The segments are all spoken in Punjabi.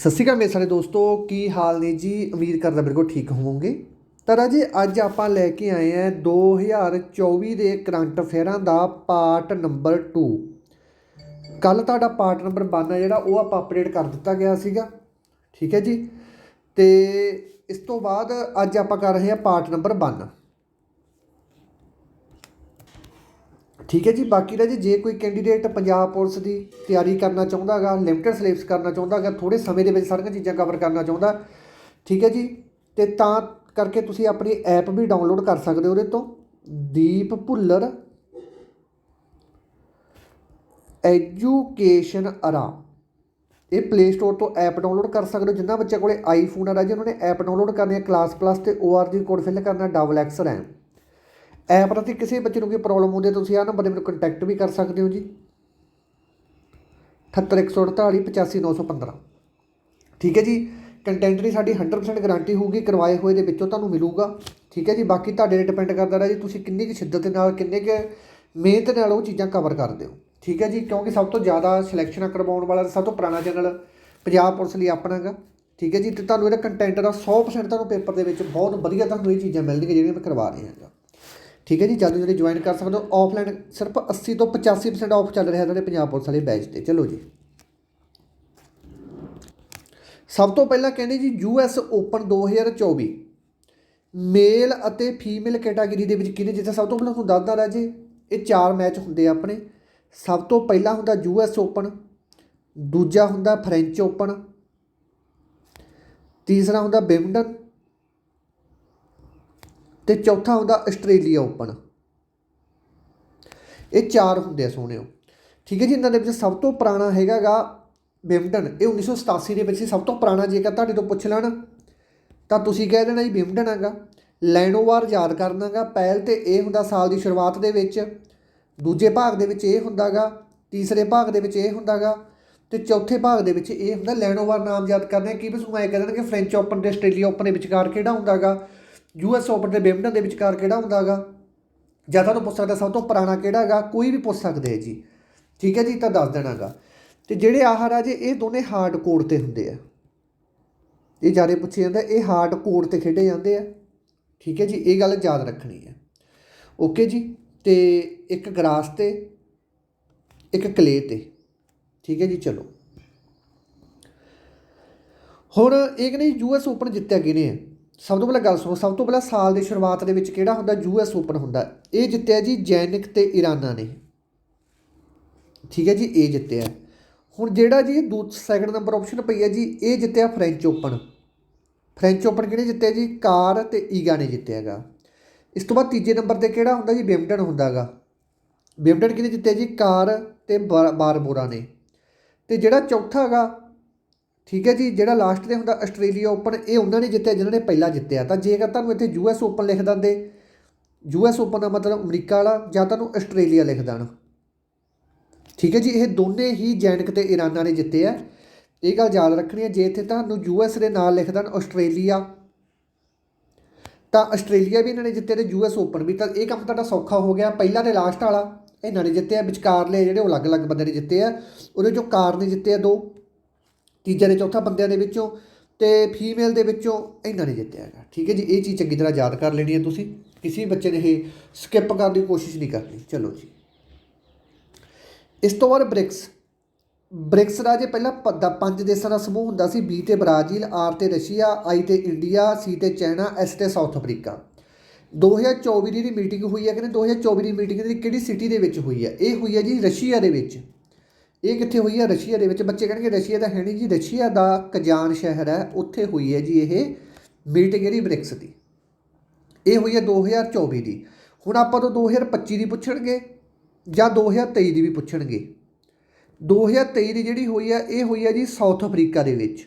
ਸਤਿ ਸ਼੍ਰੀ ਅਕਾਲ ਮੇਰੇ ਸਾਰੇ ਦੋਸਤੋ, ਕੀ ਹਾਲ ਨੇ ਜੀ? ਉਮੀਦ ਕਰਦਾ ਬਿਲਕੁਲ ਠੀਕ ਹੋਵੋਗੇ। ਤਾਂ ਰਾਜੇ, ਅੱਜ ਆਪਾਂ ਲੈ ਕੇ ਆਏ ਆ 2024 ਦੇ ਕਰੰਟ ਅਫੇਅਰਾਂ ਦਾ ਪਾਰਟ ਨੰਬਰ 2 ਕੱਲ ਤੁਹਾਡਾ ਪਾਰਟ ਨੰਬਰ 1 ਆ ਜਿਹੜਾ, ਉਹ ਆਪਾਂ ਅਪਡੇਟ ਕਰ ਦਿੱਤਾ ਗਿਆ ਸੀਗਾ। ਠੀਕ ਹੈ ਜੀ? ਤੇ ਇਸ ਤੋਂ ਬਾਅਦ ਅੱਜ ਆਪਾਂ ਕਰ ਰਹੇ ਹਾਂ ਪਾਰਟ ਨੰਬਰ 1 ਠੀਕ ਹੈ ਜੀ, ਬਾਕੀ ਦਾ ਜੀ, ਜੇ ਕੋਈ ਕੈਂਡੀਡੇਟ ਪੰਜਾਬ ਪੁਲਿਸ ਦੀ ਤਿਆਰੀ ਕਰਨਾ ਚਾਹੁੰਦਾ ਹੈਗਾ ਲਿਮਟਿਡ ਸਿਲੇਬਸ ਕਰਨਾ ਚਾਹੁੰਦਾ ਹੈਗਾ ਥੋੜੇ ਸਮੇਂ ਦੇ ਵਿੱਚ ਸਾਰੀਆਂ ਚੀਜ਼ਾਂ ਕਵਰ ਕਰਨਾ ਚਾਹੁੰਦਾ, ਠੀਕ ਹੈ ਜੀ, ਤੇ ਤਾਂ ਕਰਕੇ ਤੁਸੀਂ ਆਪਣੀ ਐਪ ਵੀ ਡਾਊਨਲੋਡ ਕਰ ਸਕਦੇ ਹੋ ਉਹਦੇ ਤੋਂ, ਦੀਪ ਭੁੱਲਰ ਐਜੂਕੇਸ਼ਨ ਅਰਾ ਇਹ ਪਲੇ ਸਟੋਰ ਤੋਂ ਐਪ ਡਾਊਨਲੋਡ ਕਰ ਸਕਦੇ ਹੋ ਜਿੰਨਾ ਬੱਚਿਆਂ ਕੋਲੇ ਆਈਫੋਨ ਆ ਰਾਜੇ ਉਹਨਾਂ ਨੇ ਐਪ ਡਾਊਨਲੋਡ ਕਰਨੀ ਹੈ ਕਲਾਸ ਪਲੱਸ ਤੇ ORG ਕੋਡ ਫਿਲ ਕਰਨਾ ਡਬਲ ਐਕਸ ਰੈਮ ਐਪ ਰਾਹੀਂ ਕਿਸੇ ਬੱਚੇ ਨੂੰ ਕੋਈ ਪ੍ਰੋਬਲਮ ਹੁੰਦੀ ਹੈ, ਤੁਸੀਂ ਆਹ ਨੰਬਰ 'ਤੇ ਮੈਨੂੰ ਕੰਟੈਕਟ ਵੀ ਕਰ ਸਕਦੇ ਹੋ ਜੀ। 78148 85915 ਠੀਕ ਹੈ ਜੀ? ਕੰਟੈਂਟ ਦੀ ਸਾਡੀ 100% ਗਾਰੰਟੀ ਹੋਊਗੀ, ਕਰਵਾਏ ਹੋਏ ਦੇ ਵਿੱਚੋਂ ਤੁਹਾਨੂੰ ਮਿਲੂਗਾ। ਠੀਕ ਹੈ ਜੀ? ਬਾਕੀ ਤੁਹਾਡੇ ਤੇ ਡਿਪੈਂਡ ਕਰਦਾ ਹੈ ਜੀ, ਤੁਸੀਂ ਕਿੰਨੀ ਕੁ ਸ਼ਿੱਦਤ ਦੇ ਨਾਲ, ਕਿੰਨੇ ਕੁ ਮਿਹਨਤ ਨਾਲ ਉਹ ਚੀਜ਼ਾਂ ਕਵਰ ਕਰਦੇ ਹੋ। ਠੀਕ ਹੈ ਜੀ? ਕਿਉਂਕਿ ਸਭ ਤੋਂ ਜ਼ਿਆਦਾ ਸਿਲੈਕਸ਼ਨਾਂ ਕਰਵਾਉਣ ਵਾਲਾ ਸਭ ਤੋਂ ਪੁਰਾਣਾ ਚੈਨਲ ਪੰਜਾਬ ਪੁਲਿਸ ਲਈ ਆਪਣਾ ਹੈਗਾ। ਠੀਕ ਹੈ ਜੀ? ਤੇ ਤੁਹਾਨੂੰ ਇਹਦਾ ਕੰਟੈਂਟ ਦਾ 100% ਤੁਹਾਨੂੰ ਪੇਪਰ ਦੇ ਵਿੱਚ ਬਹੁਤ ਵਧੀਆ ਤੁਹਾਨੂੰ ਇਹ ਚੀਜ਼ਾਂ ਮਿਲਣਗੀਆਂ ਜਿਹੜੀਆਂ ਮੈਂ ਕਰਵਾ ਰਿਹਾ ਹਾਂ ਠੀਕ ਹੈ ਜੀ, ਜਲਦੀ ਜਲਦੀ ਜੁਆਇਨ ਕਰ ਸਕਦੇ ਹੋ। ਆਫਲਾਈਨ ਸਿਰਫ 80 ਤੋਂ 85% ਆਫ ਚੱਲ ਰਿਹਾ ਸਾਡੇ ਪੰਜਾਬ ਪੁਲਿਸ ਵਾਲੇ ਬੈਚ ਤੇ। ਚਲੋ ਜੀ। ਸਭ ਤੋਂ ਪਹਿਲਾਂ ਕਹਿੰਦੇ ਜੀ ਯੂਐਸ ਓਪਨ 2024 ਮੇਲ ਅਤੇ ਫੀਮੇਲ ਕੈਟਾਗਰੀ ਦੇ ਵਿੱਚ ਕਿਹਨੇ ਜਿੱਥੇ ਸਭ ਤੋਂ ਪਹਿਲਾਂ ਤੁਹਾਨੂੰ ਦੱਸਦਾ ਰਾਜੇ? ਇਹ ਚਾਰ ਮੈਚ ਹੁੰਦੇ ਆ ਆਪਣੇ। ਸਭ ਤੋਂ ਪਹਿਲਾਂ ਹੁੰਦਾ ਯੂਐਸ ਓਪਨ ਦੂਜਾ ਹੁੰਦਾ ਫ੍ਰੈਂਚ ਓਪਨ ਤੀਸਰਾ ਹੁੰਦਾ ਬਿਮਡਨ ਤੇ ਚੌਥਾ ਹੁੰਦਾ ਆਸਟ੍ਰੇਲੀਆ ਓਪਨ। ਇਹ ਚਾਰ ਹੁੰਦੇ ਆ ਸੋਹਣਿਓ ਠੀਕ ਹੈ ਜੀ, ਇਹਨਾਂ ਦੇ ਵਿੱਚ ਸਭ ਤੋਂ ਪੁਰਾਣਾ ਹੈਗਾਗਾ ਬਿਮਟਨ ਇਹ 1987 ਦੇ ਵਿੱਚ ਸੀ, ਸਭ ਤੋਂ ਪੁਰਾਣਾ ਜੇਕਰ ਤੁਹਾਡੇ ਤੋਂ ਪੁੱਛ ਲੈਣ, ਤਾਂ ਤੁਸੀਂ ਕਹਿ ਦੇਣਾ ਜੀ ਬਿਮਟਨ ਹੈਗਾ। ਲੈਨੋਵਾਰ ਯਾਦ ਕਰਨਾਗਾ, ਪਹਿਲ ਤੇ ਇਹ ਹੁੰਦਾ ਸਾਲ ਦੀ ਸ਼ੁਰੂਆਤ ਦੇ ਵਿੱਚ। ਦੂਜੇ ਭਾਗ ਦੇ ਵਿੱਚ ਇਹ ਹੁੰਦਾਗਾ, ਤੀਸਰੇ ਭਾਗ ਦੇ ਵਿੱਚ ਇਹ ਹੁੰਦਾਗਾ, ਤੇ ਚੌਥੇ ਭਾਗ ਦੇ ਵਿੱਚ ਇਹ ਹੁੰਦਾ ਲੈਨੋਵਾਰ ਨਾਮ ਯਾਦ ਕਰਨਾ। ਕੀ ਬਸ ਮੈਂ ਕਹਿ ਦੇਣਾ ਕਿ ਫ੍ਰੈਂਚ ਓਪਨ ਤੇ ਆਸਟ੍ਰੇਲੀਆ ਓਪਨ ਦੇ ਵਿਚਕਾਰ ਕਿਹੜਾ ਹੁੰਦਾਗਾ? ਯੂਐਸ ਓਪਨ ਦੇ ਬਿਮਡਨ ਦੇ ਵਿਚਕਾਰ ਕਿਹੜਾ ਹੁੰਦਾ ਹੈਗਾ ਜਾਂ ਤੁਹਾਨੂੰ ਪੁੱਛ ਸਕਦਾ ਸਭ ਤੋਂ ਪੁਰਾਣਾ ਕਿਹੜਾ ਹੈਗਾ ਕੋਈ ਵੀ ਪੁੱਛ ਸਕਦੇ ਹੈ ਜੀ। ਠੀਕ ਹੈ ਜੀ, ਤਾਂ ਦੱਸ ਦੇਣਾਗਾ। ਤੇ ਜਿਹੜੇ ਆਹ ਰਾਜੇ, ਇਹ ਦੋਨੇ ਹਾਰਡ ਕੋਡ ਤੇ ਹੁੰਦੇ ਆ। ਇਹ ਜਾਰੇ ਪੁੱਛਿਆ ਜਾਂਦਾ, ਇਹ ਹਾਰਡ ਕੋਡ ਤੇ ਖੇਡੇ ਜਾਂਦੇ ਆ। ਠੀਕ ਹੈ ਜੀ, ਇਹ ਗੱਲ ਯਾਦ ਰੱਖਣੀ ਹੈ। ਓਕੇ ਜੀ, ਤੇ ਇੱਕ ਗਰਾਸ ਤੇ, ਇੱਕ ਕਲੇ ਤੇ। ਠੀਕ ਹੈ ਜੀ, ਚਲੋ। ਹੁਣ ਇਹ ਕਹਿੰਦੇ ਯੂਐਸ ਓਪਨ ਜਿੱਤਿਆ ਕਿਹਨੇ ਹੈ ਸਭ ਤੋਂ ਪਹਿਲਾਂ ਗੱਲ ਸੁਣੋ, ਸਭ ਤੋਂ ਪਹਿਲਾਂ ਸਾਲ ਦੀ ਸ਼ੁਰੂਆਤ ਦੇ ਵਿੱਚ ਕਿਹੜਾ ਹੁੰਦਾ? ਯੂ ਯੂਐਸ ਓਪਨ ਹੁੰਦਾ। ਇਹ ਜਿੱਤਿਆ ਜੀ ਜੈਨਿਕ ਤੇ ਇਰਾਨਾ ਨੇ। ਠੀਕ ਹੈ ਜੀ, ਇਹ ਜਿੱਤਿਆ। ਹੁਣ ਜਿਹੜਾ ਜੀ ਦੂਤ ਸੈਕੰਡ ਨੰਬਰ ਆਪਸ਼ਨ ਪਈ ਹੈ ਜੀ, ਇਹ ਜਿੱਤਿਆ ਫ੍ਰੈਂਚ ਓਪਨ ਫ੍ਰੈਂਚ ਓਪਨ ਕਿਹਨੇ ਜਿੱਤਿਆ ਜੀ? ਕਾਰ ਤੇ ਈਗਾ ਨੇ ਜਿੱਤਿਆਗਾ ਇਸ ਤੋਂ ਬਾਅਦ ਤੀਜੇ ਨੰਬਰ ਤੇ ਕਿਹੜਾ ਹੁੰਦਾ ਜੀ? ਬਿਮਟਨ ਹੁੰਦਾਗਾ ਬਿਮਟਨ ਕਿਹਨੇ ਜਿੱਤਿਆ ਜੀ? ਕਾਰ ਤੇ ਬਾਰ- ਬਾਰਬੋਰਾ ਨੇ। ਤੇ ਜਿਹੜਾ ਚੌਥਾ ਹੈਗਾ ਠੀਕ ਹੈ ਜੀ, ਜਿਹੜਾ ਲਾਸਟ ਤੇ ਹੁੰਦਾ ਆਸਟ੍ਰੇਲੀਆ ਓਪਨ ਇਹ ਉਹਨਾਂ ਨੇ ਜਿੱਤਿਆ, ਜਿਨ੍ਹਾਂ ਨੇ ਪਹਿਲਾਂ ਜਿੱਤਿਆ। ਤਾਂ ਜੇਕਰ ਤੁਹਾਨੂੰ ਇੱਥੇ ਯੂ ਯੂਐਸ ਓਪਨ ਲਿਖ ਦਿੰਦੇ ਯੂ ਯੂਐਸ ਓਪਨ ਦਾ ਮਤਲਬ ਅਮਰੀਕਾ ਵਾਲਾ ਜਾਂ ਤੁਹਾਨੂੰ ਆਸਟ੍ਰੇਲੀਆ ਲਿਖ ਦੇਣ। ਠੀਕ ਹੈ ਜੀ, ਇਹ ਦੋਨੇ ਹੀ ਜੈਨਕ ਤੇ ਇਰਾਨਾ ਨੇ ਜਿੱਤੇ ਆ। ਇਹ ਗੱਲ ਯਾਦ ਰੱਖਣੀ ਹੈ, ਜੇ ਇੱਥੇ ਤੁਹਾਨੂੰ ਯੂ ਯੂਐਸ ਦੇ ਨਾਲ ਲਿਖ ਦੇਣ ਆਸਟ੍ਰੇਲੀਆ, ਤਾਂ ਆਸਟ੍ਰੇਲੀਆ ਵੀ ਇਹਨਾਂ ਨੇ ਜਿੱਤੇ ਤੇ ਯੂਐਸ ਓਪਨ ਵੀ। ਤਾਂ ਇਹ ਕੰਮ ਤੁਹਾਡਾ ਸੌਖਾ ਹੋ ਗਿਆ। ਪਹਿਲਾ ਤੇ ਲਾਸਟ ਵਾਲਾ ਇਹਨਾਂ ਨੇ ਜਿੱਤੇ ਆ ਵਿਚਕਾਰਲੇ ਜਿਹੜੇ ਉਹ ਅਲੱਗ-ਅਲੱਗ ਬੰਦੇ ਨੇ ਜਿੱਤੇ ਆ। ਉਹਦੇ ਚੋਂ ਕਾਰ ਨੇ ਜਿੱਤੇ ਆ ਦੋ। ਤੀਜੇ ਦੇ ਚੌਥਾ ਬੰਦਿਆਂ ਦੇ ਵਿੱਚੋਂ ਤੇ ਫੀਮੇਲ ਦੇ ਵਿੱਚੋਂ ਇਹਨਾਂ ਨੇ ਜਿੱਤਿਆ ਹੈਗਾ। ਠੀਕ ਹੈ ਜੀ, ਇਹ ਚੀਜ਼ ਚੰਗੀ ਤਰ੍ਹਾਂ ਯਾਦ ਕਰ ਲੈਣੀ ਹੈ ਤੁਸੀਂ। ਕਿਸੇ ਵੀ ਬੱਚੇ ਨੇ ਇਹ ਸਕਿਪ ਕਰਨ ਦੀ ਕੋਸ਼ਿਸ਼ ਨਹੀਂ ਕਰਨੀ। ਚਲੋ ਜੀ। ਇਸ ਤੋਂ ਬਾਅਦ ਬ੍ਰਿਕਸ। ਬ੍ਰਿਕਸ ਦਾ ਜੇ ਪਹਿਲਾਂ ਪ- ਦਾ ਪੰਜ ਦੇਸ਼ਾਂ ਦਾ ਸਮੂਹ ਹੁੰਦਾ ਸੀ, ਬੀ ਤੇ ਬ੍ਰਾਜ਼ੀਲ, ਆਰ ਤੇ ਰਸ਼ੀਆ, ਆਈ ਤੇ ਇੰਡੀਆ, ਸੀ ਤੇ ਚਾਈਨਾ, ਐਸ ਤੇ ਸਾਊਥ ਅਫਰੀਕਾ। 2024 ਦੀ ਮੀਟਿੰਗ ਹੋਈ ਹੈ ਕਹਿੰਦੇ 2024 ਦੀ ਮੀਟਿੰਗ ਦੀ ਕਿਹੜੀ ਸਿਟੀ ਦੇ ਵਿੱਚ ਹੋਈ ਹੈ? ਇਹ ਹੋਈ ਹੈ ਜੀ ਰਸ਼ੀਆ ਦੇ ਵਿੱਚ। ਇਹ ਕਿੱਥੇ ਹੋਈ ਹੈ ਰਸ਼ੀਆ ਦੇ ਵਿੱਚ। ਬੱਚੇ ਕਹਿਣਗੇ ਰਸ਼ੀਆ ਦਾ ਹੈ ਨਹੀਂ ਜੀ। ਰਸ਼ੀਆ ਦਾ ਕਜ਼ਾਨ ਸ਼ਹਿਰ ਹੈ। ਉੱਥੇ ਹੋਈ ਹੈ ਜੀ ਇਹ ਮੀਟਿੰਗ ਇਹਦੀ ਬ੍ਰਿਕਸ ਦੀ। ਇਹ ਹੋਈ ਹੈ 2024 ਦੀ। ਹੁਣ ਆਪਾਂ ਤੋਂ 2025 ਦੀ ਪੁੱਛਣਗੇ ਜਾਂ 2023 ਦੀ ਵੀ ਪੁੱਛਣਗੇ। 2023 ਦੀ ਜਿਹੜੀ ਹੋਈ ਹੈ, ਇਹ ਹੋਈ ਹੈ ਜੀ ਸਾਊਥ ਅਫਰੀਕਾ ਦੇ ਵਿੱਚ।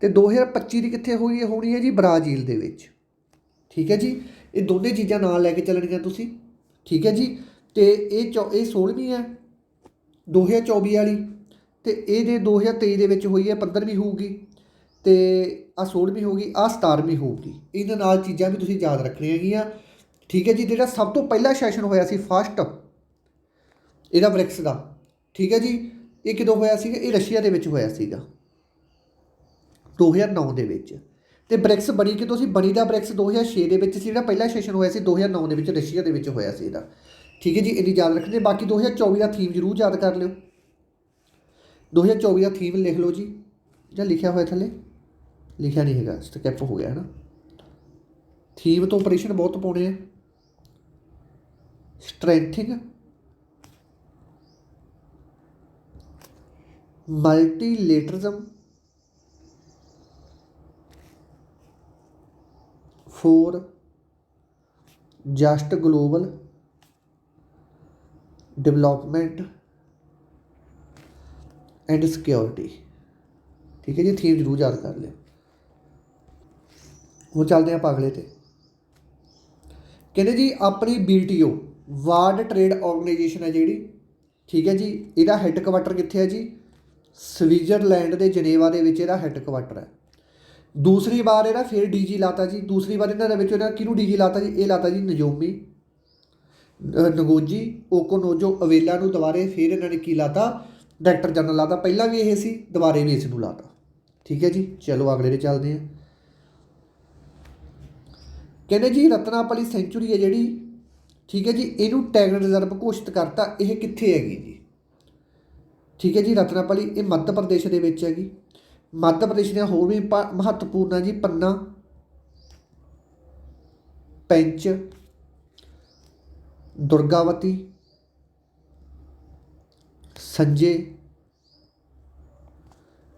ਤੇ 2025 ਦੀ ਕਿੱਥੇ ਹੋਈ ਹੈ? ਹੋਣੀ ਹੈ ਜੀ ਬ੍ਰਾਜ਼ੀਲ ਦੇ ਵਿੱਚ। ਠੀਕ ਹੈ ਜੀ? ਇਹ ਦੋਨੇ ਚੀਜ਼ਾਂ ਨਾਲ ਲੈ ਕੇ ਚੱਲਣੀਆਂ ਤੁਸੀਂ। ਠੀਕ ਹੈ ਜੀ? ਤੇ ਇਹ ਚੌ- ਇਹ 16ਵੀਂ ਹੈ। 2024 ਵਾਲੀ ਤੇ ਇਹਦੇ 2023 ਦੇ ਵਿੱਚ ਹੋਈ ਹੈ 15ਵੀਂ ਹੋਊਗੀ ਤੇ ਆ 16ਵੀਂ ਹੋਊਗੀ ਆ 17ਵੀਂ ਹੋਊਗੀ। ਇਹਨਾਂ ਨਾਲ ਚੀਜ਼ਾਂ ਵੀ ਤੁਸੀਂ ਯਾਦ ਰੱਖਣੀਆਂ ਹੈਗੀਆਂ। ਠੀਕ ਹੈ ਜੀ, ਜਿਹੜਾ ਸਭ ਤੋਂ ਪਹਿਲਾ ਸੈਸ਼ਨ ਹੋਇਆ ਸੀ ਫਸਟ ਇਹਦਾ ਬ੍ਰਿਕਸ ਦਾ। ਠੀਕ ਹੈ ਜੀ, ਇਹ ਕਿਦੋਂ ਹੋਇਆ ਸੀਗਾ? ਇਹ ਰਸ਼ੀਆ ਦੇ ਵਿੱਚ ਹੋਇਆ ਸੀਗਾ। 2009 ਦੇ ਵਿੱਚ। ਤੇ ਬ੍ਰਿਕਸ ਬਣੀ ਕਿ ਤੁਸੀਂ ਬਣੀ ਦਾ ਬ੍ਰਿਕਸ 2006 ਦੇ ਵਿੱਚ ਸੀ, ਜਿਹੜਾ ਪਹਿਲਾ ਸੈਸ਼ਨ ਹੋਇਆ ਸੀ 2009 ਦੇ ਵਿੱਚ ਰਸ਼ੀਆ ਦੇ ਵਿੱਚ ਹੋਇਆ ਸੀ ਇਹਦਾ। ਠੀਕ ਹੈ ਜੀ ਇਹਦੀ ਯਾਦ ਰੱਖਣੀ ਹੈ। ਬਾਕੀ 2024 ਦਾ ਥੀਮ ਜ਼ਰੂਰ ਯਾਦ ਕਰ ਲਿਓ 2024 ਦਾ ਥੀਮ ਲਿਖ ਲਓ ਜੀ ਜਾਂ ਲਿਖਿਆ ਹੋਇਆ ਥੱਲੇ ਲਿਖਿਆ ਨਹੀਂ ਹੈਗਾ ਸਟੈਪ ਹੋ ਗਿਆ ਹੈ ਨਾ ਥੀਮ ਤੋਂ ਆਪਰੇਸ਼ਨ ਬਹੁਤ ਪਾਉਣੇ ਆ। Strengthening multilateralism for just global development and security. ਠੀਕ ਹੈ ਜੀ ਥੀਮ ਜ਼ਰੂਰ ਯਾਦ ਕਰ ਲਿਓ। ਹੁਣ ਚੱਲਦੇ ਆਪਾਂ ਅਗਲੇ ਤੇ। ਕਹਿੰਦੇ ਜੀ, ਆਪਣੀ BTO ਵਰਲਡ ਟ੍ਰੇਡ ਆਰਗੇਨਾਈਜੇਸ਼ਨ ਹੈ ਜਿਹੜੀ। ਠੀਕ ਹੈ ਜੀ, ਇਹਦਾ ਹੈੱਡਕੁਆਟਰ ਕਿੱਥੇ ਹੈ ਜੀ? ਸਵਿਟਜ਼ਰਲੈਂਡ ਦੇ ਜਨੇਵਾ ਦੇ ਵਿੱਚ ਇਹਦਾ ਹੈੱਡਕੁਆਟਰ ਹੈ। ਦੂਸਰੀ ਵਾਰ ਇਹਦਾ ਫਿਰ ਡੀਜੀ ਲਾਤਾ ਜੀ। ਦੂਸਰੀ ਵਾਰ ਇਹਨਾਂ ਦੇ ਵਿੱਚ ਇਹਨਾਂ ਕਿਹਨੂੰ ਡੀਜੀ ਲਾਤਾ ਜੀ? ਇਹ ਲਾਤਾ ਜੀ ਨਜੋਮੀ। ਨਗੋਜੀ ਓਕੋਨੋਜੋ ਅਵੇਲਾ ਨੂੰ ਦੁਬਾਰੇ ਫਿਰ ਇਹਨਾਂ ਨੇ ਕੀ ਲਾਤਾ? ਡਾਇਰੈਕਟਰ ਜਨਰਲ ਲਾਤਾ। ਪਹਿਲਾਂ ਵੀ ਇਹ ਸੀ, ਦੁਬਾਰੇ ਵੀ ਇਸ ਨੂੰ ਲਾਤਾ। ਠੀਕ ਹੈ ਜੀ? ਚਲੋ, ਅਗਲੇ ਦੇ ਚੱਲਦੇ ਹਾਂ। ਕਹਿੰਦੇ ਜੀ, ਰਤਨਾਪਲੀ ਸੈਂਚੁਰੀ ਹੈ ਜਿਹੜੀ। ਠੀਕ ਹੈ ਜੀ? ਇਹਨੂੰ ਟੈਗਰ ਰਿਜ਼ਰਵ ਘੋਸ਼ਿਤ ਕਰਤਾ। ਇਹ ਕਿੱਥੇ ਹੈਗੀ ਜੀ? ਠੀਕ ਹੈ ਜੀ, ਰਤਨਾਪਲੀ, ਇਹ ਮੱਧ ਪ੍ਰਦੇਸ਼ ਦੇ ਵਿੱਚ ਹੈਗੀ। ਮੱਧ ਪ੍ਰਦੇਸ਼ ਦੀਆਂ ਹੋਰ ਵੀ ਮਹੱਤਵਪੂਰਨ ਹੈ ਜੀ, ਪੰਨਾ, ਪੈਂਚ। ਦੁਰਗਾਵਤੀ, ਸੰਜੇ।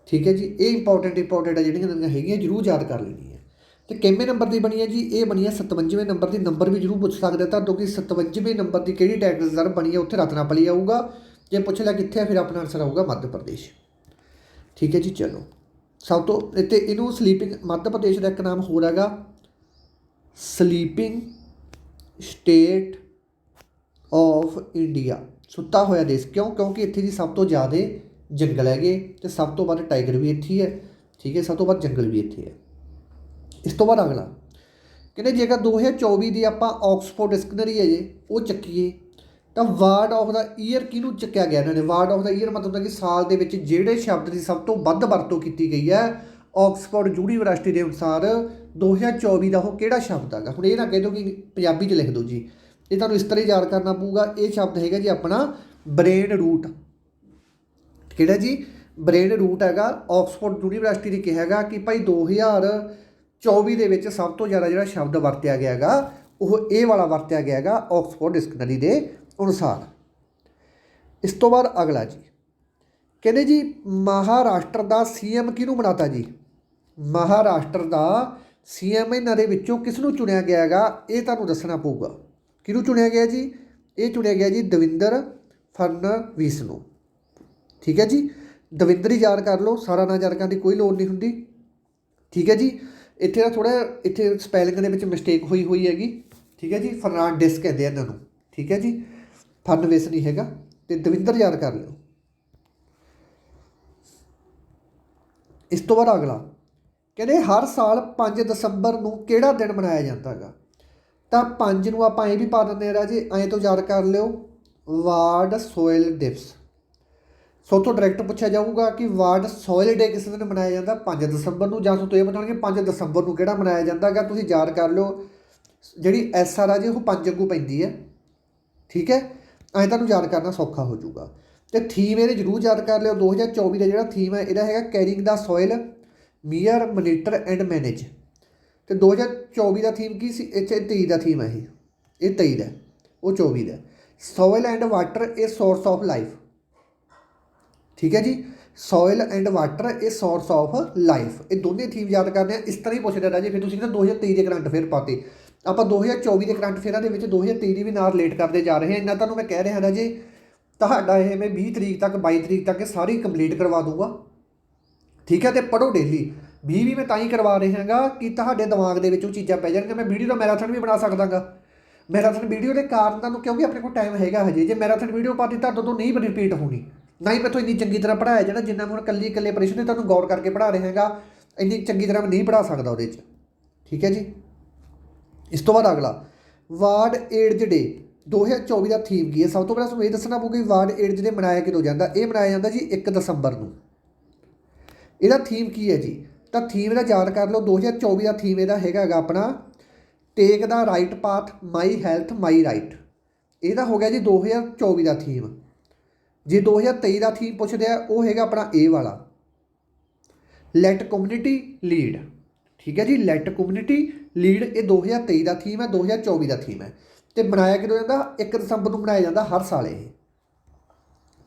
ਠੀਕ ਹੈ ਜੀ, ਇਹ ਇੰਪੋਰਟੈਂਟ ਇੰਪੋਰਟੈਂਟ ਹੈ ਜਿਹੜੀਆਂ ਇਹਨਾਂ ਹੈਗੀਆਂ, ਜਰੂਰ ਯਾਦ ਕਰ ਲੈਣੀ ਹੈ ਤੇ ਕਿੰਨੇ ਨੰਬਰ ਦੀ ਬਣੀ ਹੈ ਜੀ? ਇਹ ਬਣੀ ਹੈ 57ਵੇਂ ਨੰਬਰ ਦੀ। ਨੰਬਰ ਵੀ ਜਰੂਰ ਪੁੱਛ ਸਕਦੇ ਤਾਂ, ਕਿਉਂਕਿ 57ਵੇਂ ਨੰਬਰ ਦੀ ਕਿਹੜੀ ਟੈਗ ਰਿਜ਼ਰਵ ਬਣੀ ਹੈ, ਉੱਥੇ ਰਤਨਾਪਲੀ ਆਊਗਾ। ਜੇ ਪੁੱਛ ਲਿਆ ਕਿੱਥੇ ਹੈ ਫਿਰ ਆਪਣਾ ਆਨਸਰ ਆਊਗਾ ਮੱਧ ਪ੍ਰਦੇਸ਼। ਠੀਕ ਹੈ ਜੀ, ਚਲੋ। ਸਭ ਤੋਂ ਇੱਥੇ ਇਹਨੂੰ ਸਲੀਪਿੰਗ ਮੱਧ ਪ੍ਰਦੇਸ਼ ਦਾ ਇੱਕ ਨਾਮ ਹੋਰ ਹੈਗਾ। ਸਲੀਪਿੰਗ ਸਟੇਟ ਆਫ ਇੰਡੀਆ ਸੁੱਤਾ ਹੋਇਆ ਦੇਸ਼। ਕਿਉਂ? ਕਿਉਂਕਿ ਇੱਥੇ ਦੀ ਸਭ ਤੋਂ ਜ਼ਿਆਦਾ ਜੰਗਲ ਹੈਗੇ ਅਤੇ ਸਭ ਤੋਂ ਵੱਧ ਟਾਈਗਰ ਵੀ ਇੱਥੇ ਹੀ ਹੈ। ਠੀਕ ਹੈ, ਸਭ ਤੋਂ ਵੱਧ ਜੰਗਲ ਵੀ ਇੱਥੇ ਹੈ। ਇਸ ਤੋਂ ਬਾਅਦ ਅਗਲਾ। ਕਹਿੰਦੇ ਜੇਕਰ 2024 ਦੀ ਆਪਾਂ ਆਕਸਫੋਰਡ ਡਿਕਸ਼ਨਰੀ ਹੈ ਜੇ, ਉਹ ਚੱਕੀਏ, ਤਾਂ ਵਾਰਡ ਆਫ ਦਾ ਈਅਰ ਕਿਹਨੂੰ ਚੱਕਿਆ ਗਿਆ ਇਹਨਾਂ ਨੇ? ਵਾਰਡ ਆਫ ਦਾ ਈਅਰ ਮਤਲਬ ਹੁੰਦਾ ਕਿ ਸਾਲ ਦੇ ਵਿੱਚ ਜਿਹੜੇ ਸ਼ਬਦ ਦੀ ਸਭ ਤੋਂ ਵੱਧ ਵਰਤੋਂ ਕੀਤੀ ਗਈ ਹੈ, ਆਕਸਫੋਰਡ ਯੂਨੀਵਰਸਿਟੀ ਦੇ ਅਨੁਸਾਰ 2024 ਦਾ ਉਹ ਕਿਹੜਾ ਸ਼ਬਦ ਹੈਗਾ? ਹੁਣ ਇਹ ਨਾ ਕਹਿ ਦਿਓ ਕਿ ਪੰਜਾਬੀ 'ਚ ਲਿਖ ਦਿਓ ਜੀ। ਇਹ ਤੁਹਾਨੂੰ ਇਸ ਤਰ੍ਹਾਂ ਹੀ ਯਾਦ ਕਰਨਾ ਪਊਗਾ, ਇਹ ਸ਼ਬਦ ਹੈਗਾ ਜੀ ਆਪਣਾ ਬ੍ਰੇਨ ਰੂਟ। ਕਿਹੜਾ ਜੀ? ਬ੍ਰੇਨ ਰੂਟ ਹੈਗਾ, ਆਕਸਫੋਰਡ ਯੂਨੀਵਰਸਿਟੀ ਨੇ ਕਿਹਾ ਹੈਗਾ ਕਿ ਭਾਈ 2024 ਦੇ ਵਿੱਚ ਸਭ ਤੋਂ ਜ਼ਿਆਦਾ ਜਿਹੜਾ ਸ਼ਬਦ ਵਰਤਿਆ ਗਿਆ ਹੈਗਾ, ਉਹ ਇਹ ਵਾਲਾ ਵਰਤਿਆ ਗਿਆ ਹੈਗਾ ਆਕਸਫੋਰਡ ਡਿਕਸ਼ਨਰੀ ਦੇ ਅਨੁਸਾਰ। ਇਸ ਤੋਂ ਬਾਅਦ ਅਗਲਾ ਜੀ। ਕਹਿੰਦੇ ਜੀ, ਮਹਾਰਾਸ਼ਟਰ ਦਾ ਸੀਐਮ ਕਿਹਨੂੰ ਬਣਾਤਾ ਜੀ? ਮਹਾਰਾਸ਼ਟਰ ਦਾ ਸੀਐਮ ਇਹਨਾਂ ਦੇ ਵਿੱਚੋਂ ਕਿਸ ਨੂੰ ਚੁਣਿਆ ਗਿਆ ਹੈਗਾ, ਇਹ ਤੁਹਾਨੂੰ ਦੱਸਣਾ ਪਊਗਾ। ਕਿਹਨੂੰ ਚੁਣਿਆ ਗਿਆ ਜੀ? ਇਹ ਚੁਣਿਆ ਗਿਆ ਜੀ ਦਵਿੰਦਰ ਫੜਨਵੀਸ ਨੂੰ। ਠੀਕ ਹੈ ਜੀ? ਦਵਿੰਦਰ ਹੀ ਯਾਦ ਕਰ ਲਓ, ਸਾਰਾ ਨਾਂ ਯਾਦ ਕਰਨ ਦੀ ਕੋਈ ਲੋੜ ਨਹੀਂ ਹੁੰਦੀ। ਠੀਕ ਹੈ ਜੀ? ਇੱਥੇ ਦਾ ਥੋੜਾ ਇੱਥੇ ਸਪੈਲਿੰਗ ਦੇ ਵਿੱਚ ਮਿਸਟੇਕ ਹੋਈ ਹੋਈ ਹੈਗੀ। ਠੀਕ ਹੈ ਜੀ? ਫਰਨਾਂਡਿਸ ਕਹਿੰਦੇ ਆ ਇਹਨਾਂ ਨੂੰ। ਠੀਕ ਹੈ ਜੀ? ਫੜਨਵੀਸ ਨਹੀਂ ਹੈਗਾ। ਤੇ ਦਵਿੰਦਰ ਯਾਦ ਕਰ ਲਿਓ। ਇਸ ਤੋਂ ਬਾਅਦ ਅਗਲਾ। ਕਹਿੰਦੇ ਹਰ ਸਾਲ 5 ਦਸੰਬਰ ਨੂੰ ਕਿਹੜਾ ਦਿਨ ਮਨਾਇਆ ਜਾਂਦਾ ਹੈਗਾ? ਤਾਂ 5 ਨੂੰ ਆਪਾਂ ਇਹ ਵੀ ਪਾ ਦਿੰਦੇ ਆ ਰਾਜੇ, ਐਂ ਤੋਂ ਯਾਦ ਕਰ ਲਿਓ, ਵਾਰਡ ਸੋਇਲ ਦਿਵਸ। ਸੋ ਤੋਂ ਡਾਇਰੈਕਟ ਪੁੱਛਿਆ ਜਾਊਗਾ ਕਿ ਵਾਰਡ ਸੋਇਲ ਡੇ ਕਿਸ ਦਿਨ ਮਨਾਇਆ ਜਾਂਦਾ? 5 ਦਸੰਬਰ ਨੂੰ, ਜਾਂ ਤੋਂ ਇਹ ਬਤਾਉਣਗੇ 5 ਦਸੰਬਰ ਨੂੰ ਕਿਹੜਾ ਮਨਾਇਆ ਜਾਂਦਾ ਹੈਗਾ ਤੁਸੀਂ ਯਾਦ ਕਰ ਲਿਓ, ਜਿਹੜੀ ਐਸ ਆਰ ਆ ਜੀ ਉਹ ਪੰਜ ਅੱਗੂ ਪੈਂਦੀ ਹੈ। ਠੀਕ ਹੈ? ਐਂ ਤੁਹਾਨੂੰ ਯਾਦ ਕਰਨਾ ਸੌਖਾ ਹੋ ਜਾਊਗਾ। ਤੇ ਥੀਮ ਇਹਦੇ ਜਰੂਰ ਯਾਦ ਕਰ ਲਿਓ 2024 ਦਾ ਜਿਹੜਾ ਥੀਮ ਹੈ, ਇਹਦਾ ਹੈਗਾ caring the soil measure monitor and manage ਤੇ 2024 ਦਾ ਥੀਮ ਕੀ ਸੀ? ਇੱਥੇ 23 ਦਾ ਥੀਮ ਹੈ ਇਹ। ਇਹ 23 ਦਾ, ਉਹ 24 ਦਾ। ਸੋਇਲ ਐਂਡ ਵਾਟਰ ਇਹ ਸੋਰਸ ਆਫ ਲਾਈਫ ਠੀਕ ਹੈ ਜੀ? ਸੋਇਲ ਐਂਡ ਵਾਟਰ ਇਹ ਸੋਰਸ ਆਫ ਲਾਈਫ ਇਹ ਦੋਨੇ ਥੀਮ ਯਾਦ ਕਰਦੇ ਆ। ਇਸ ਤਰ੍ਹਾਂ ਹੀ ਪੁੱਛਦੇ ਰਾਜੇ ਫਿਰ ਤੁਸੀਂ ਕਹਿੰਦੇ 2023 ਦੇ ਕਰੰਟ ਫੇਅਰ ਪਾਤੇ। ਆਪਾਂ 2024 ਦੇ ਕਰੰਟ ਫੇਅਰਾਂ ਦੇ ਵਿੱਚ 2023 ਦੀ ਵੀ ਨਾਲ ਰਿਲੇਟ ਕਰਦੇ ਜਾ ਰਹੇ ਹਾਂ। ਇੰਨਾ ਤੁਹਾਨੂੰ ਮੈਂ ਕਹਿ ਰਿਹਾ ਰਾਜੇ ਤੁਹਾਡਾ ਇਹ ਮੈਂ 20 ਤਰੀਕ ਤੱਕ 22 ਤਰੀਕ ਤੱਕ ਸਾਰੀ ਕੰਪਲੀਟ ਕਰਵਾ ਦੂੰਗਾ ਠੀਕ ਹੈ? ਤੇ ਪੜੋ ਡੇਲੀ 20 ਵੀ ਮੈਂ ਤਾਂ ਹੀ ਕਰਵਾ ਰਿਹਾ ਹਾਂਗਾ ਕਿ ਤੁਹਾਡੇ ਦਿਮਾਗ ਦੇ ਵਿੱਚ ਉਹ ਚੀਜ਼ਾਂ ਪੈ ਜਾਣਗੀਆਂ ਮੈਂ ਵੀਡੀਓ ਦਾ ਮੈਰਾਥਨ ਵੀ ਬਣਾ ਸਕਦਾਗਾ। ਮੈਰਾਥਨ ਵੀਡੀਓ ਦੇ ਕਾਰਨ ਤੁਹਾਨੂੰ ਕਿਉਂਕਿ ਆਪਣੇ ਕੋਲ ਟਾਈਮ ਹੈਗਾ ਹਜੇ। ਜੇ ਮੈਰਾਥਨ ਵੀਡੀਓ ਪਾਤੀ ਤਾਂ ਤੋਂ ਨਹੀਂ ਰਿਪੀਟ ਹੋਣੀ। ਨਾ ਹੀ ਮੈਥੋਂ ਇੰਨੀ ਚੰਗੀ ਤਰ੍ਹਾਂ ਪੜਾਇਆ ਜਾਣਾ ਜਿੰਨਾ ਮੈਂ ਹੁਣ ਕੱਲੀ ਇਕੱਲੇ ਪ੍ਰਸ਼ਨ ਨੇ ਤੁਹਾਨੂੰ ਗੌਰ ਕਰਕੇ ਪੜਾ ਰਿਹਾ ਇੰਨੀ ਚੰਗੀ ਤਰ੍ਹਾਂ ਮੈਂ ਨਹੀਂ ਪੜਾ ਸਕਦਾ ਉਹਦੇ 'ਚ। ਠੀਕ ਹੈ ਜੀ? ਇਸ ਤੋਂ ਬਾਅਦ ਅਗਲਾ, ਵਾਰਡ ਏਡਜ ਡੇ 2024 ਦਾ ਥੀਮ ਕੀ ਹੈ? ਸਭ ਤੋਂ ਪਹਿਲਾਂ ਤੁਹਾਨੂੰ ਇਹ ਦੱਸਣਾ ਪਊਗਾ ਕਿ ਵਰਲਡ ਏਡਜ਼ ਡੇ ਮਨਾਇਆ ਕਦੋਂ ਜਾਂਦਾ? ਇਹ ਮਨਾਇਆ ਜਾਂਦਾ ਜੀ 1 ਦਸੰਬਰ ਨੂੰ। ਇਹਦਾ ਥੀਮ ਕੀ ਹੈ ਜੀ? ਤਾਂ ਥੀਮ ਦਾ ਯਾਦ ਕਰ ਲਓ 2024 ਦਾ ਥੀਮ ਇਹਦਾ ਹੈਗਾ ਹੈਗਾ ਆਪਣਾ take the right path my health my right ਇਹਦਾ ਹੋ ਗਿਆ ਜੀ 2024 ਦਾ ਥੀਮ। ਜੇ 2023 ਦਾ ਥੀਮ ਪੁੱਛਦੇ ਆ, ਉਹ ਹੈਗਾ ਆਪਣਾ ਇਹ ਵਾਲਾ। ਲੈਟ ਕਮਿਊਨਿਟੀ ਲੀਡ ਠੀਕ ਹੈ ਜੀ ਲੈਟ ਕਮਿਊਨਿਟੀ ਲੀਡ ਇਹ 2023 ਦਾ ਥੀਮ ਹੈ 2024 ਦਾ ਥੀਮ ਹੈ। ਤੇ ਮਨਾਇਆ ਕਿਦੋਂ ਜਾਂਦਾ? 1 ਦਸੰਬਰ ਨੂੰ ਮਨਾਇਆ ਜਾਂਦਾ ਹਰ ਸਾਲ ਇਹ।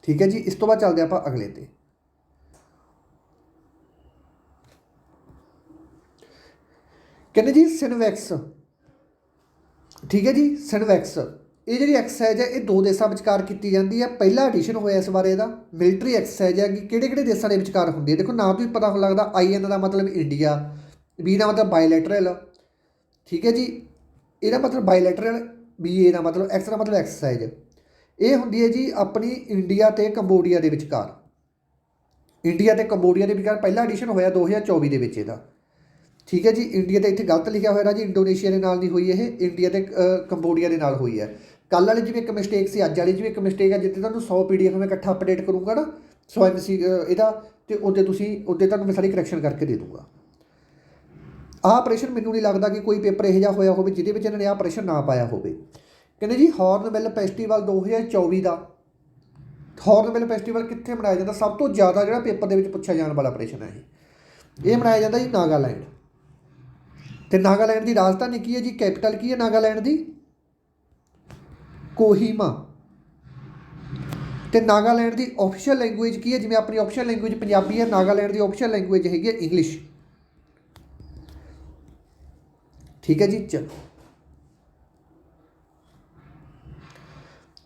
ਠੀਕ ਹੈ ਜੀ, ਇਸ ਤੋਂ ਬਾਅਦ ਚੱਲਦੇ ਆਪਾਂ ਅਗਲੇ ਤੇ। ਕਹਿੰਦੇ ਜੀ ਸਿਨਵੈਕਸ ਠੀਕ ਹੈ ਜੀ ਸਿਨਵੈਕਸ ਇਹ ਜਿਹੜੀ ਐਕਸਰਸਾਈਜ਼ ਹੈ ਇਹ ਦੋ ਦੇਸ਼ਾਂ ਵਿਚਕਾਰ ਕੀਤੀ ਜਾਂਦੀ ਹੈ। ਪਹਿਲਾ ਐਡੀਸ਼ਨ ਹੋਇਆ ਇਸ ਬਾਰੇ ਇਹਦਾ ਮਿਲਟਰੀ ਐਕਸਰਸਾਈਜ਼ ਹੈ ਕਿ ਕਿਹੜੇ ਕਿਹੜੇ ਦੇਸ਼ਾਂ ਦੇ ਵਿਚਕਾਰ ਹੁੰਦੀ ਹੈ। ਦੇਖੋ ਨਾਂ ਤੋਂ ਹੀ ਪਤਾ ਹੋਣ ਲੱਗਦਾ ਆਈਐਨ ਦਾ ਮਤਲਬ ਇੰਡੀਆ ਬੀ ਦਾ ਮਤਲਬ ਬਾਇਲੈਟਰਲ ਠੀਕ ਹੈ ਜੀ ਇਹਦਾ ਮਤਲਬ ਬਾਇਲੈਟਰਲ ਬੀ ਏ ਦਾ ਮਤਲਬ ਐਕਸ ਦਾ ਮਤਲਬ ਐਕਸਰਸਾਈਜ਼ ਇਹ ਹੁੰਦੀ ਹੈ ਜੀ ਆਪਣੀ ਇੰਡੀਆ ਤੇ ਕੰਬੋਡੀਆ ਦੇ ਵਿਚਕਾਰ। ਇੰਡੀਆ ਤੇ ਕੰਬੋਡੀਆ ਦੇ ਵਿਚਕਾਰ ਪਹਿਲਾ ਐਡੀਸ਼ਨ ਹੋਇਆ 2024 ਦੇ ਵਿੱਚ ਇਹਦਾ। ਠੀਕ ਹੈ ਜੀ ਇੰਡੀਆ ਤੇ ਇੱਥੇ ਗਲਤ ਲਿਖਿਆ ਹੋਇਆ ਰਾਜੀ ਇੰਡੋਨੇਸ਼ੀਆ ਦੇ ਨਾਲ ਨਹੀਂ ਹੋਈ ਇਹ ਇੰਡੀਆ ਤੇ ਕੰਬੋਡੀਆ ਦੇ ਨਾਲ ਹੋਈ ਹੈ। ਕੱਲ ਵਾਲੀ ਜਿਵੇਂ ਇੱਕ ਮਿਸਟੇਕ ਸੀ, ਅੱਜ ਵਾਲੀ ਜਿਵੇਂ ਇੱਕ ਮਿਸਟੇਕ ਹੈ, ਜਿੱਥੇ ਤੁਹਾਨੂੰ 100 ਪੀਡੀਐਫ ਮੈਂ ਇਕੱਠਾ ਅਪਡੇਟ ਕਰੂੰਗਾ ਨਾ, ਸੋ ਐਮਸੀ ਇਹਦਾ, ਤੇ ਉਹਦੇ ਤੁਸੀਂ, ਉਹਦੇ ਤੁਹਾਨੂੰ ਮੈਂ ਸਾਰੀ ਕਰੈਕਸ਼ਨ ਕਰਕੇ ਦੇ ਦੂੰਗਾ। ਆਹ ਆਪਰੇਸ਼ਨ ਮੈਨੂੰ ਨਹੀਂ ਲੱਗਦਾ ਕਿ ਕੋਈ ਪੇਪਰ ਇਹੋ ਜਿਹਾ ਹੋਇਆ ਹੋਵੇ, ਜਿਹਦੇ ਵਿੱਚ ਇਹਨਾਂ ਨੇ ਆਹ ਆਪਰੇਸ਼ਨ ਨਾ ਪਾਇਆ ਹੋਵੇ। ਕਹਿੰਦੇ ਜੀ ਹਾਰਨਬਿਲ ਫੈਸਟੀਵਲ 2024 ਦਾ ਹਾਰਨਬਿਲ ਫੈਸਟੀਵਲ ਕਿੱਥੇ ਮਨਾਇਆ ਜਾਂਦਾ? ਸਭ ਤੋਂ ਜ਼ਿਆਦਾ ਜਿਹੜਾ ਪੇਪਰ ਦੇ ਵਿੱਚ ਪੁੱਛਿਆ ਜਾਣ ਵਾਲਾ ਆਪਰੇਸ਼ਨ ਹੈ ਇਹ। ਇਹ ਮਨਾਇਆ ਜਾਂਦਾ ਜੀ ਨਾਗਾਲੈਂਡ। ਤੇ ਨਾਗਾਲੈਂਡ ਦੀ ਰਾਜਧਾਨੀ ਕੀ ਹੈ ਜੀ? ਕੈਪੀਟਲ ਕੀ ਹੈ ਨਾਗਾਲੈਂਡ ਦੀ? ਕੋਹੀਮਾ। ਤੇ ਨਾਗਾਲੈਂਡ ਦੀ ਆਫੀਸ਼ੀਅਲ ਲੈਂਗੁਏਜ ਕੀ ਹੈ? ਜਿਵੇਂ ਆਪਣੀ ਆਫੀਸ਼ੀਅਲ ਲੈਂਗੁਏਜ ਪੰਜਾਬੀ ਹੈ, ਨਾਗਾਲੈਂਡ ਦੀ ਆਫੀਸ਼ੀਅਲ ਲੈਂਗੁਏਜ ਹੈਗੀ ਹੈ ਇੰਗਲਿਸ਼ ਠੀਕ ਹੈ ਜੀ, ਚਲੋ।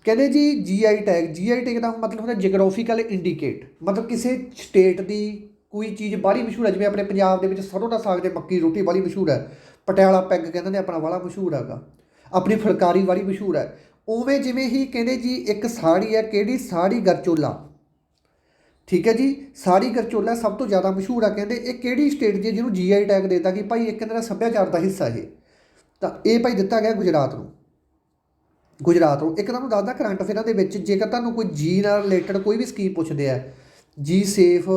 ਕਹਿੰਦੇ ਜੀ ਜੀਆਈ ਟੈਗ ਜੀਆਈ ਟੈਗ ਦਾ ਮਤਲਬ ਹੁੰਦਾ ਜੀਓਗ੍ਰਾਫੀਕਲ ਇੰਡੀਕੇਟ ਮਤਲਬ ਕਿਸੇ ਸਟੇਟ ਦੀ ਕੋਈ ਚੀਜ਼ ਬਾਹਲੀ ਮਸ਼ਹੂਰ ਹੈ, ਜਿਵੇਂ ਆਪਣੇ ਪੰਜਾਬ ਦੇ ਵਿੱਚ ਸਰੋਂ ਦਾ ਸਾਗ ਤੇ ਮੱਕੀ ਦੀ ਰੋਟੀ ਬਾਹਲੀ ਮਸ਼ਹੂਰ ਹੈ। ਪਟਿਆਲਾ ਪੈਗ ਕਹਿੰਦੇ ਨੇ, ਆਪਣਾ ਵਾਲਾ ਮਸ਼ਹੂਰ ਹੈਗਾ। ਆਪਣੀ ਫੁਲਕਾਰੀ ਵਾਲੀ ਮਸ਼ਹੂਰ ਹੈ। ਉਵੇਂ ਜਿਵੇਂ ਹੀ ਕਹਿੰਦੇ ਜੀ, ਇੱਕ ਸਾੜੀ ਹੈ, ਕਿਹੜੀ? ਸਾੜੀ ਗਰਚੋਲਾ। ਠੀਕ ਹੈ ਜੀ, ਸਾੜੀ ਗਰਚੋਲਾ ਸਭ ਤੋਂ ਜ਼ਿਆਦਾ ਮਸ਼ਹੂਰ ਆ, ਕਹਿੰਦੇ ਇਹ ਕਿਹੜੀ ਸਟੇਟ ਦੀ ਹੈ, ਜਿਹਨੂੰ ਜੀਆਈ ਟੈਗ ਦੇਤਾ ਕਿ ਭਾਈ ਇੱਕ ਇਹਨਾਂ ਸੱਭਿਆਚਾਰ ਦਾ ਹਿੱਸਾ ਇਹ। ਤਾਂ ਇਹ ਭਾਈ ਦਿੱਤਾ ਗਿਆ ਗੁਜਰਾਤ ਨੂੰ। ਗੁਜਰਾਤ ਨੂੰ। ਇੱਕ ਤੁਹਾਨੂੰ ਦੱਸਦਾ, ਕਰੰਟ ਅਫੇਅਰਾਂ ਦੇ ਵਿੱਚ ਜੇਕਰ ਤੁਹਾਨੂੰ ਕੋਈ ਜੀ ਨਾਲ ਰਿਲੇਟਡ ਕੋਈ ਵੀ ਸਕੀਮ ਪੁੱਛਦੇ ਆ ਜੀ ਸੇਫ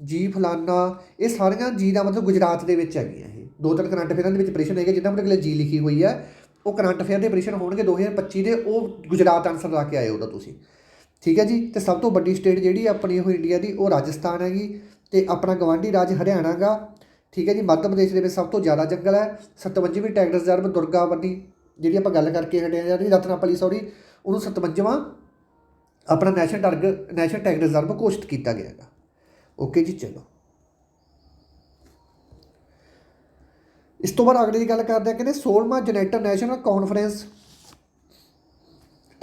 ਜੀ ਫਲਾਨਾ, ਇਹ ਸਾਰੀਆਂ ਜੀ ਦਾ ਮਤਲਬ ਗੁਜਰਾਤ ਦੇ ਵਿੱਚ ਹੈਗੀਆਂ ਇਹ। ਦੋ ਤਿੰਨ ਕਰੰਟ ਅਫੇਅਰਾਂ ਦੇ ਵਿੱਚ ਪ੍ਰੇਸ਼ਨ ਹੈਗੇ, ਜਿੱਦਾਂ ਆਪਣੇ ਕੋਲ ਜੀ ਲਿਖੀ ਹੋਈ ਹੈ, ਉਹ ਕਰੰਟ ਅਫੇਅਰ ਦੇ ਪ੍ਰੇਸ਼ਨ ਹੋਣਗੇ 2025 ਦੇ, ਉਹ ਗੁਜਰਾਤ ਆਨਸਰ ਲਾ ਕੇ ਆਏ ਉਹਦਾ ਤੁਸੀਂ। ਠੀਕ ਹੈ ਜੀ? ਤੇ ਸਭ ਤੋਂ ਵੱਡੀ ਸਟੇਟ ਜਿਹੜੀ ਆਪਣੀ ਉਹ ਇੰਡੀਆ ਦੀ, ਉਹ ਰਾਜਸਥਾਨ ਹੈਗੀ, ਤੇ ਆਪਣਾ ਗਵਾਂਢੀ ਰਾਜ ਹਰਿਆਣਾ ਗਾ। ਠੀਕ ਹੈ ਜੀ? ਮੱਧ ਪ੍ਰਦੇਸ਼ ਦੇ ਵਿੱਚ ਸਭ ਤੋਂ ਜ਼ਿਆਦਾ ਜੰਗਲ ਹੈ 57ਵੀਂ ਟੈਗ ਰਿਜ਼ਰਵ ਦੁਰਗਾਵਤੀ ਜਿਹੜੀ ਆਪਾਂ ਗੱਲ ਕਰਕੇ ਹਟੇ ਆ ਰਤਨਾਪਲੀ ਸੌਰੀ ਉਹਨੂੰ 57ਵਾਂ ਆਪਣਾ ਨੈਸ਼ਨਲ ਟਰਗ ਨੈਸ਼ਨਲ ਟੈਗ ਰਿਜ਼ਰਵ ਘੋਸ਼ਿਤ ਕੀਤਾ ਗਿਆ ਹੈਗਾ। ਓਕੇ ਜੀ, ਚਲੋ। ਇਸ ਤੋਂ ਬਾਅਦ ਅਗਲੇ ਦੀ ਗੱਲ ਕਰਦੇ ਆ ਕਹਿੰਦੇ 16ਵਾਂ ਜਨੇਟਰ ਨੈਸ਼ਨਲ ਕਾਨਫਰੰਸ,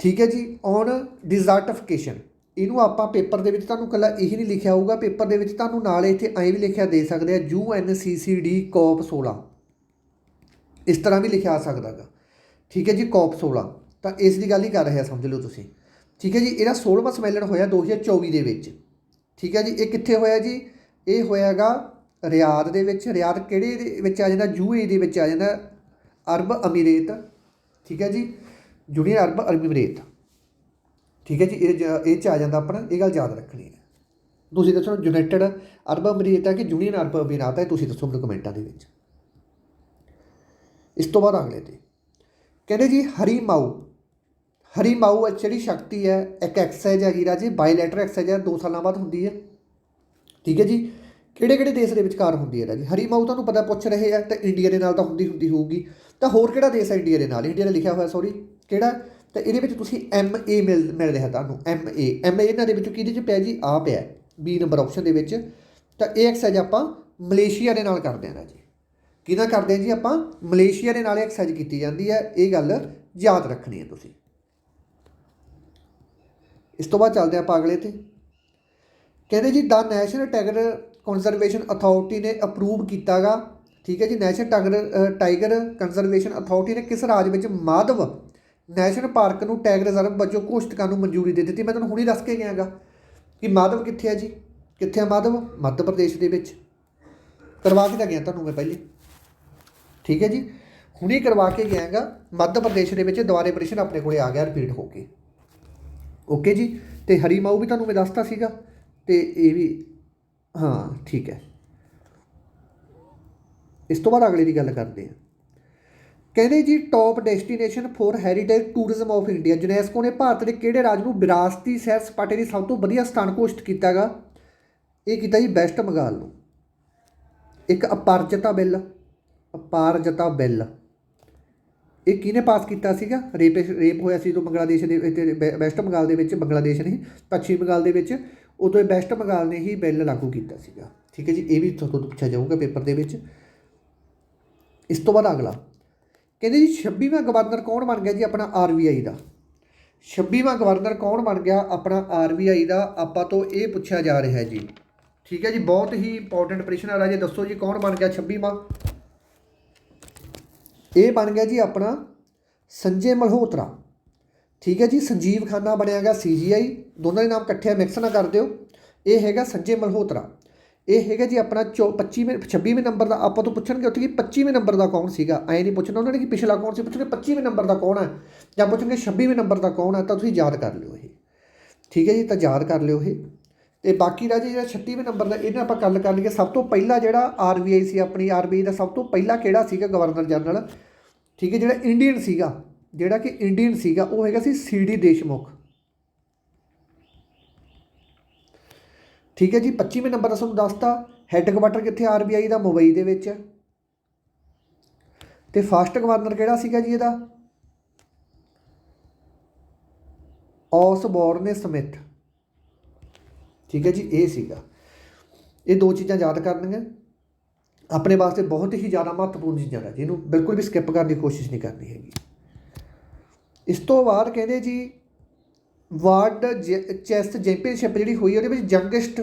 ਠੀਕ ਹੈ ਜੀ ਔਨ ਡਿਜ਼ਰਟੀਫਿਕੇਸ਼ਨ ਇਹਨੂੰ ਆਪਾਂ ਪੇਪਰ ਦੇ ਵਿੱਚ ਤੁਹਾਨੂੰ ਕੱਲਾ ਇਹੀ ਨਹੀਂ ਲਿਖਿਆ ਹੋਊਗਾ, ਪੇਪਰ ਦੇ ਵਿੱਚ ਤੁਹਾਨੂੰ ਨਾਲ ਇੱਥੇ ਐਂ ਵੀ ਲਿਖਿਆ ਦੇ ਸਕਦੇ ਆ, ਯੂ ਐਨ ਸੀ ਸੀ ਡੀ, ਕੋਪ 16 ਇਸ ਤਰ੍ਹਾਂ ਵੀ ਲਿਖਿਆ ਆ ਸਕਦਾ ਗਾ ਠੀਕ ਹੈ ਜੀ, ਕੋਪ 16 ਤਾਂ ਇਸ ਦੀ ਗੱਲ ਹੀ ਕਰ ਰਿਹਾ ਸਮਝ ਲਓ ਤੁਸੀਂ। ਠੀਕ ਹੈ ਜੀ, ਇਹਦਾ 16ਵਾਂ ਸੰਮੇਲਨ ਹੋਇਆ 2024 ਦੇ ਵਿੱਚ। ਠੀਕ ਹੈ ਜੀ, ਇਹ ਕਿੱਥੇ ਹੋਇਆ ਜੀ? ਇਹ ਹੋਇਆਗਾ ਰਿਆਦ ਦੇ ਵਿੱਚ। ਰਿਆਦ ਕਿਹੜੇ ਦੇ ਵਿੱਚ ਆ ਜਾਂਦਾ? ਯੂਏ ਦੇ ਵਿੱਚ ਆ ਜਾਂਦਾ। ਅਰਬ ਅਮੀਰੇਤ। ਠੀਕ ਹੈ ਜੀ ਜੁਨੀਅਰ ਅਰਬ ਅਮੀਰੇਤ। ਠੀਕ ਹੈ ਜੀ, ਇਹ ਇਹ ਚ ਆ ਜਾਂਦਾ ਆਪਣਾ। ਇਹ ਗੱਲ ਯਾਦ ਰੱਖਣੀ ਹੈ। ਤੁਸੀਂ ਦੱਸੋ, ਯੂਨਾਈਟਿਡ ਅਰਬ ਅਮੀਰੇਤ ਹੈ ਕਿ ਜੂਨੀਅਰ ਅਰਬ ਅਮੀਰਾਤ ਹੈ? ਤੁਸੀਂ ਦੱਸੋ ਮੈਨੂੰ ਕਮੈਂਟਾਂ ਦੇ ਵਿੱਚ। ਇਸ ਤੋਂ ਬਾਅਦ ਅਗਲੇ ਤੇ। ਕਹਿੰਦੇ ਜੀ, ਹਰੀ ਮਾਊ। ਹਰੀ ਮਾਊ ਜਿਹੜੀ ਸ਼ਕਤੀ ਹੈ, ਇੱਕ ਐਕਸਰਸਾਈਜ਼ ਹੈ ਹੈਗੀ ਰਾਜੇ ਬਾਇਲੈਟਰ ਐਕਸਰਸਾਈਜ਼ ਹੈ, ਦੋ ਸਾਲਾਂ ਬਾਅਦ ਹੁੰਦੀ ਹੈ। ਠੀਕ ਹੈ ਜੀ? ਕਿਹੜੇ ਕਿਹੜੇ ਦੇਸ਼ ਦੇ ਵਿਚਕਾਰ ਹੁੰਦੀ ਹੈ ਰਾਜੀ? ਹਰੀ ਮਾਊ ਤੁਹਾਨੂੰ ਪਤਾ ਪੁੱਛ ਰਹੇ ਆ, ਤਾਂ ਇੰਡੀਆ ਦੇ ਨਾਲ ਤਾਂ ਹੁੰਦੀ ਹੁੰਦੀ ਹੋਊਗੀ। ਤਾਂ ਹੋਰ ਕਿਹੜਾ ਦੇਸ਼ ਹੈ ਇੰਡੀਆ ਦੇ ਨਾਲ? ਇੰਡੀਆ ਨੇ ਲਿਖਿਆ ਹੋਇਆ ਸੌਰੀ ਕਿਹੜਾ? ਤਾਂ ਇਹਦੇ ਵਿੱਚ ਤੁਸੀਂ ਐਮ ਏ ਮਿਲ ਮਿਲ ਰਿਹਾ ਤੁਹਾਨੂੰ ਐਮ ਏ ਐਮ ਏ ਇਹਨਾਂ ਦੇ ਵਿੱਚੋਂ ਕਿਹਦੇ ਚ ਪਿਆ ਜੀ? ਆ ਪਿਆ ਬੀ ਨੰਬਰ ਆਪਸ਼ਨ ਦੇ ਵਿੱਚ। ਤਾਂ ਇਹ ਐਕਸਰਸਾਈਜ਼ ਆਪਾਂ ਮਲੇਸ਼ੀਆ ਦੇ ਨਾਲ ਕਰਦੇ ਹਾਂ ਰਾਜੀ। ਕਿਹਦਾ ਕਰਦੇ ਹਾਂ ਜੀ ਆਪਾਂ? ਮਲੇਸ਼ੀਆ ਦੇ ਨਾਲ ਐਕਸਰਸਾਈਜ਼ ਕੀਤੀ ਜਾਂਦੀ ਹੈ। ਇਹ ਗੱਲ ਯਾਦ ਰੱਖਣੀ ਹੈ ਤੁਸੀਂ। ਇਸ ਤੋਂ ਬਾਅਦ ਚੱਲਦੇ ਆਪਾਂ ਅਗਲੇ ਤੇ। ਕਹਿੰਦੇ ਜੀ, ਦਾ ਨੈਸ਼ਨਲ ਟਾਈਗਰ ਕੰਜ਼ਰਵੇਸ਼ਨ ਅਥਾਰਟੀ ਨੇ ਅਪਰੂਵ ਕੀਤਾਗਾ। ਠੀਕ ਹੈ ਜੀ national tiger tiger conservation authority ਨੇ ਕਿਸ ਰਾਜ ਵਿੱਚ ਮਾਧਵ ਨੈਸ਼ਨਲ ਪਾਰਕ ਨੂੰ ਟਾਈਗਰ ਰਿਜ਼ਰਵ ਵਜੋਂ ਘੋਸ਼ਿਤ ਕਰਨ ਨੂੰ ਮਨਜ਼ੂਰੀ ਦੇ ਦਿੱਤੀ? ਮੈਂ ਤੁਹਾਨੂੰ ਹੁਣੀ ਦੱਸ ਕੇ ਗਿਆਗਾ ਕਿ ਮਾਧਵ ਕਿੱਥੇ ਹੈ ਜੀ। ਕਿੱਥੇ ਹੈ ਮਾਧਵ? ਮੱਧ ਪ੍ਰਦੇਸ਼ ਦੇ ਵਿੱਚ। ਕਰਵਾ ਕੇ ਤਾਂ ਗਿਆ ਤੁਹਾਨੂੰ ਮੈਂ ਪਹਿਲੇ। ਠੀਕ ਹੈ ਜੀ, ਹੁਣੇ ਕਰਵਾ ਕੇ ਗਿਆਗਾ। ਮੱਧ ਪ੍ਰਦੇਸ਼ ਦੇ ਵਿੱਚ ਦੁਬਾਰੇ ਪ੍ਰਸ਼ਨ ਆਪਣੇ ਕੋਲੇ ਆ ਗਿਆ ਰਿਪੀਟ ਹੋ ਕੇ। ਓਕੇ ਜੀ, ਤੇ ਹਰੀ ਮਾਊ ਵੀ ਤੁਹਾਨੂੰ ਮੈਂ ਦੱਸਤਾ ਸੀਗਾ, ਤੇ ਇਹ ਵੀ, ਹਾਂ, ਠੀਕ ਹੈ। ਇਸ ਤੋਂ ਬਾਅਦ ਅਗਲੇ ਦੀ ਗੱਲ ਕਰਦੇ ਹਾਂ। ਕਹਿੰਦੇ ਜੀ top destination for heritage tourism of India UNESCO ਨੇ ਭਾਰਤ ਦੇ ਕਿਹੜੇ ਰਾਜ ਨੂੰ ਵਿਰਾਸਤੀ ਸੈਰ ਸਪਾਟੇ ਦੀ ਸਭ ਤੋਂ ਵਧੀਆ ਸਥਾਨ ਘੋਸ਼ਿਤ ਕੀਤਾ ਹੈਗਾ? ਇਹ ਕੀਤਾ ਜੀ ਵੈਸਟ ਬੰਗਾਲ ਨੂੰ। ਇੱਕ ਅਪਾਰਜਤਾ ਬਿੱਲ ਅਪਾਰਜਤਾ ਬਿੱਲ। ਇਹ ਕਿਹਨੇ ਪਾਸ ਕੀਤਾ ਸੀਗਾ? ਰੇਪ ਰੇਪ ਹੋਇਆ ਸੀ ਜਦੋਂ ਬੰਗਲਾਦੇਸ਼ ਦੇ, ਇੱਥੇ ਵੈ- ਵੈਸਟ ਬੰਗਾਲ ਦੇ ਵਿੱਚ ਬੰਗਲਾਦੇਸ਼ ਨਹੀਂ ਪੱਛਮੀ ਬੰਗਾਲ ਦੇ ਵਿੱਚ। ਉਦੋਂ ਇਹ ਵੈਸਟ ਬੰਗਾਲ ਨੇ ਹੀ ਬਿੱਲ ਲਾਗੂ ਕੀਤਾ ਸੀਗਾ। ਠੀਕ ਹੈ ਜੀ, ਇਹ ਵੀ ਤੁਹਾਨੂੰ ਪੁੱਛਿਆ ਜਾਊਗਾ ਪੇਪਰ ਦੇ ਵਿੱਚ। ਇਸ ਤੋਂ ਬਾਅਦ ਅਗਲਾ। ਕਹਿੰਦੇ ਜੀ 26ਵਾਂ ਗਵਰਨਰ ਕੌਣ ਬਣ ਗਿਆ ਜੀ ਆਪਣਾ ਆਰਬੀਆਈ ਦਾ? 26ਵਾਂ ਗਵਰਨਰ ਕੌਣ ਬਣ ਗਿਆ ਆਪਣਾ ਆਰਬੀਆਈ ਦਾ? ਆਪਾਂ ਤੋਂ ਇਹ ਪੁੱਛਿਆ ਜਾ ਰਿਹਾ ਹੈ ਜੀ। ਠੀਕ ਹੈ ਜੀ, ਬਹੁਤ ਹੀ ਇੰਪੋਰਟੈਂਟ ਪ੍ਰਸ਼ਨ ਆ ਰਾਜੇ, ਦੱਸੋ ਜੀ ਕੌਣ ਬਣ ਗਿਆ 26ਵਾਂ ਇਹ ਬਣ ਗਿਆ ਜੀ ਆਪਣਾ ਸੰਜੇ ਮਲਹੋਤਰਾ। ਠੀਕ ਹੈ ਜੀ ਸੰਜੀਵ ਖਾਨਾ ਬਣਿਆ ਬਣਿਆਗਾ ਸੀਜੀਆਈ ਦੋਨਾਂ ਦੇ ਨਾਮ ਇਕੱਠੇ ਮਿਕਸ ਨਾ ਕਰ ਦਿਓ। ਇਹ ਹੈਗਾ ਸੰਜੇ ਮਲਹੋਤਰਾ। ਇਹ ਹੈਗਾ ਜੀ ਆਪਣਾ 25ਵੇਂ 26ਵੇਂ ਨੰਬਰ ਦਾ। ਆਪਾਂ ਤੋਂ ਪੁੱਛਣਗੇ ਉੱਥੇ ਕਿ 25ਵੇਂ ਨੰਬਰ ਦਾ ਕੌਣ ਸੀਗਾ? ਐ ਨਹੀਂ ਪੁੱਛਣਾ ਉਹਨਾਂ ਨੇ ਕਿ ਪਿਛਲਾ ਕੌਣ ਸੀ, ਪੁੱਛਣਗੇ 25ਵੇਂ ਨੰਬਰ ਦਾ ਕੌਣ ਹੈ? ਜਾਂ ਪੁੱਛਣਗੇ 26ਵੇਂ ਨੰਬਰ ਦਾ ਕੌਣ ਹੈ? ਤਾਂ ਤੁਸੀਂ ਯਾਦ ਕਰ ਲਿਓ ਇਹ। ਠੀਕ ਹੈ ਜੀ, ਤਾਂ ਯਾਦ ਕਰ ਲਿਓ ਇਹ। ਤੇ ਬਾਕੀ ਰਾਜੇ ਜਿਹੜਾ 36ਵੇਂ ਨੰਬਰ ਦਾ ਇਹਨੇ ਆਪਾਂ ਗੱਲ ਕਰ ਲਈਏ, ਸਭ ਤੋਂ ਪਹਿਲਾਂ ਜਿਹੜਾ ਆਰਬੀਆਈ ਸੀ ਆਪਣੀ ਆਰਬੀਆਈ ਦਾ ਸਭ ਤੋਂ ਪਹਿਲਾ ਕਿਹੜਾ ਸੀਗਾ ਗਵਰਨਰ ਜਨਰਲ ਠੀਕ ਹੈ, ਜਿਹੜਾ ਇੰਡੀਅਨ ਸੀਗਾ, ਜਿਹੜਾ ਕਿ ਇੰਡੀਅਨ ਸੀਗਾ, ਉਹ ਹੈਗਾ ਸੀ ਸੀਡੀ ਦੇਸ਼ਮੁਖ। ਠੀਕ ਹੈ ਜੀ 25ਵੇਂ ਨੰਬਰ ਦਾ ਤੁਹਾਨੂੰ ਦੱਸਤਾ ਹੈੱਡਕੁਆਟਰ ਕਿੱਥੇ ਆਰਬੀਆਈ ਦਾ, ਮੁੰਬਈ ਦੇ ਵਿੱਚ। ਤੇ ਫਸਟ ਗਵਰਨਰ ਕਿਹੜਾ ਸੀਗਾ ਜੀ ਇਹਦਾ? ਔਸਬੋਰਨ ਸਮਿਥ ਠੀਕ ਹੈ ਜੀ, ਇਹ ਸੀਗਾ। ਇਹ ਦੋ ਚੀਜ਼ਾਂ ਯਾਦ ਕਰਨੀਆਂ। ਆਪਣੇ ਵਾਸਤੇ ਬਹੁਤ ਹੀ ਜ਼ਿਆਦਾ ਮਹੱਤਵਪੂਰਨ ਚੀਜ਼ਾਂ ਨੇ, ਜਿਹਨੂੰ ਬਿਲਕੁਲ ਵੀ ਸਕਿਪ ਕਰਨ ਦੀ ਕੋਸ਼ਿਸ਼ ਨਹੀਂ ਕਰਨੀ ਹੈਗੀ। ਇਸ ਤੋਂ ਬਾਅਦ ਕਹਿੰਦੇ ਜੀ ਵਰਲਡ ਚੈਸ ਚੈਂਪੀਅਨਸ਼ਿਪ ਜਿਹੜੀ ਹੋਈ, ਉਹਦੇ ਵਿੱਚ ਯੰਗੈਸਟ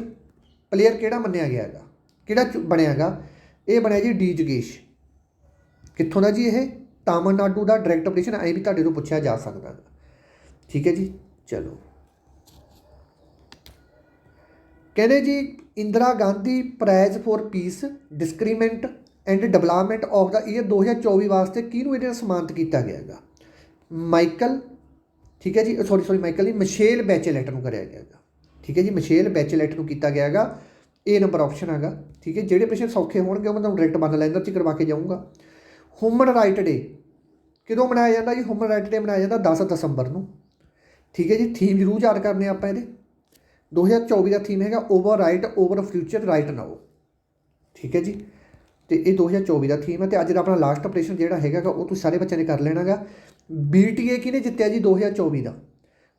ਪਲੇਅਰ ਕਿਹੜਾ ਮੰਨਿਆ ਗਿਆ ਹੈਗਾ? ਕਿਹੜਾ ਚੁ- ਬਣਿਆ ਹੈਗਾ? ਇਹ ਬਣਿਆ ਜੀ ਡੀ ਜਗੇਸ਼। ਕਿੱਥੋਂ ਦਾ ਜੀ ਇਹ? ਤਾਮਿਲਨਾਡੂ ਦਾ ਡਾਇਰੈਕਟ ਆਪਰੇਸ਼ਨ ਐ ਵੀ ਤੁਹਾਡੇ ਤੋਂ ਪੁੱਛਿਆ ਜਾ ਸਕਦਾ ਹੈ ਠੀਕ ਹੈ ਜੀ, ਚਲੋ। ਕਹਿੰਦੇ ਜੀ, Indira Gandhi prize for peace disarmament and development of the year 2024 ਵਾਸਤੇ ਕਿਹਨੂੰ ਇਹਦੇ ਨਾਲ ਸਨਮਾਨਿਤ ਕੀਤਾ ਗਿਆ ਹੈਗਾ? ਮਾਈਕਲ, ਠੀਕ ਹੈ ਜੀ ਸੌਰੀ ਸੌਰੀ ਮਾਈਕਲ ਨਹੀਂ ਮਿਸ਼ੇਲ ਬੈਚੇਲੈਟ ਨੂੰ ਕਰਿਆ ਗਿਆ ਹੈਗਾ। ਠੀਕ ਹੈ ਜੀ, ਮਿਸ਼ੇਲ ਬੈਚੇਲੈਟ ਨੂੰ ਕੀਤਾ ਗਿਆ ਹੈਗਾ। ਇਹ ਨੰਬਰ ਆਪਸ਼ਨ ਹੈਗਾ। ਠੀਕ ਹੈ, ਜਿਹੜੇ ਪ੍ਰਸ਼ਨ ਸੌਖੇ ਹੋਣਗੇ, ਉਹ ਮੈਂ ਤੁਹਾਨੂੰ ਡਾਇਰੈਕਟ ਬੰਦ ਲੈਂਦਾ ਚ ਕਰਵਾ ਕੇ ਜਾਊਂਗਾ। ਹਿਊਮਨ ਰਾਈਟ ਡੇ ਕਿਦੋਂ ਮਨਾਇਆ ਜਾਂਦਾ ਜੀ? ਹਿਊਮਨ ਰਾਈਟ ਡੇ ਮਨਾਇਆ ਜਾਂਦਾ 10 ਦਸੰਬਰ ਨੂੰ। ਠੀਕ ਹੈ ਜੀ ਥੀਮ ਜ਼ਰੂਰ ਯਾਦ ਕਰਨੇ ਆਪਾਂ ਇਹਦੇ। 2024 ਦਾ ਥੀਮ ਹੈਗਾ our right our future right now ਠੀਕ ਹੈ ਜੀ? ਤੇ ਇਹ 2024 ਦਾ ਥੀਮ ਹੈ ਤੇ ਅੱਜ ਦਾ ਆਪਣਾ ਲਾਸਟ ਆਪਰੇਸ਼ਨ ਜਿਹੜਾ ਹੈਗਾ ਉਹ ਤੁਸੀਂ ਸਾਰੇ ਬੱਚਿਆਂ ਨੇ ਕਰ ਲੈਣਾਗਾ ਬੀਟੀਏ ਕਿਹਨੇ ਜਿੱਤਿਆ ਜੀ 2024 ਦਾ?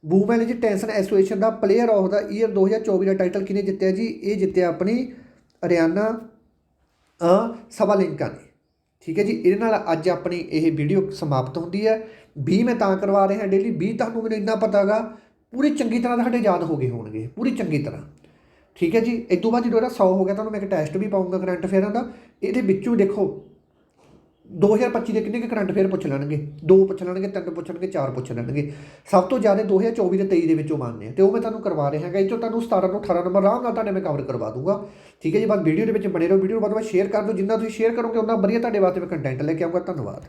ਵੂਮਨ ਜੀ ਟੈਂਸ਼ਨ ਐਸੋਸੀਏਸ਼ਨ ਦਾ ਪਲੇਅਰ ਆਫ ਦਾ ਈਅਰ 2024 ਦਾ ਟਾਈਟਲ ਕਿਹਨੇ ਜਿੱਤਿਆ ਜੀ? ਇਹ ਜਿੱਤਿਆ ਆਪਣੀ ਹਰਿਆਣਾ ਸਵਾ ਸਵਾਲਿੰਕਾ ਨੇ। ਠੀਕ ਹੈ ਜੀ? ਇਹਦੇ ਨਾਲ ਅੱਜ ਆਪਣੀ ਇਹ ਵੀਡੀਓ ਸਮਾਪਤ ਹੁੰਦੀ ਹੈ। 20 ਮੈਂ ਤਾਂ ਕਰਵਾ ਰਿਹਾ ਡੇਲੀ 20 ਤੁਹਾਨੂੰ ਮੈਨੂੰ ਇੰਨਾ ਪਤਾਗਾ ਪੂਰੀ ਚੰਗੀ ਤਰ੍ਹਾਂ ਤੁਹਾਡੇ ਯਾਦ ਹੋ ਗਏ ਹੋਣਗੇ, ਪੂਰੀ ਚੰਗੀ ਤਰ੍ਹਾਂ। ਠੀਕ ਹੈ ਜੀ? ਇਸ ਤੋਂ ਬਾਅਦ ਜਦੋਂ ਇਹਦਾ 100 ਹੋ ਗਿਆ ਤੁਹਾਨੂੰ ਮੈਂ ਇੱਕ ਟੈਸਟ ਵੀ ਪਾਉਂਗਾ ਕਰੰਟ ਅਫੇਅਰਾਂ ਦਾ। ਇਹਦੇ ਵਿੱਚੋਂ ਦੇਖੋ 2025 ਦੇ ਕਿੰਨੇ ਕੁ ਕਰੰਟ ਅਫੇਅਰ ਪੁੱਛ ਲੈਣਗੇ? ਦੋ ਪੁੱਛ ਲੈਣਗੇ, ਤਿੰਨ ਪੁੱਛਣਗੇ ਚਾਰ ਪੁੱਛ ਲੈਣਗੇ। ਸਭ ਤੋਂ ਜ਼ਿਆਦਾ 2024 ਤੇ 23 ਦੇ ਵਿੱਚੋਂ ਮੰਨਦੇ ਆ। ਤੇ ਉਹ ਮੈਂ ਤੁਹਾਨੂੰ ਕਰਵਾ ਰਿਹਾ ਹੈਗਾ। ਇਹ 'ਚੋਂ ਤੁਹਾਨੂੰ 17 ਤੋਂ 18 ਨੰਬਰ ਆਰਾਮ ਨਾਲ ਤੁਹਾਡੇ ਮੈਂ ਕਵਰ ਕਰਵਾ ਦੂੰਗਾ। ਠੀਕ ਹੈ ਜੀ? ਬਸ ਵੀਡੀਓ ਦੇ ਵਿੱਚ ਬਣੇ ਰਹੋ। ਵੀਡੀਓ ਨੂੰ ਬਾਅਦ ਵਿੱਚ ਸ਼ੇਅਰ ਕਰ ਦਿਓ। ਜਿੰਨਾ ਤੁਸੀਂ ਸ਼ੇਅਰ ਕਰੋਗੇ ਉਹਨਾਂ ਵਧੀਆ ਤੁਹਾਡੇ ਵਾਸਤੇ ਮੈਂ ਕੰਟੈਂਟ ਲੈ ਕੇ ਆਊਂਗਾ। ਧੰਨਵਾਦ।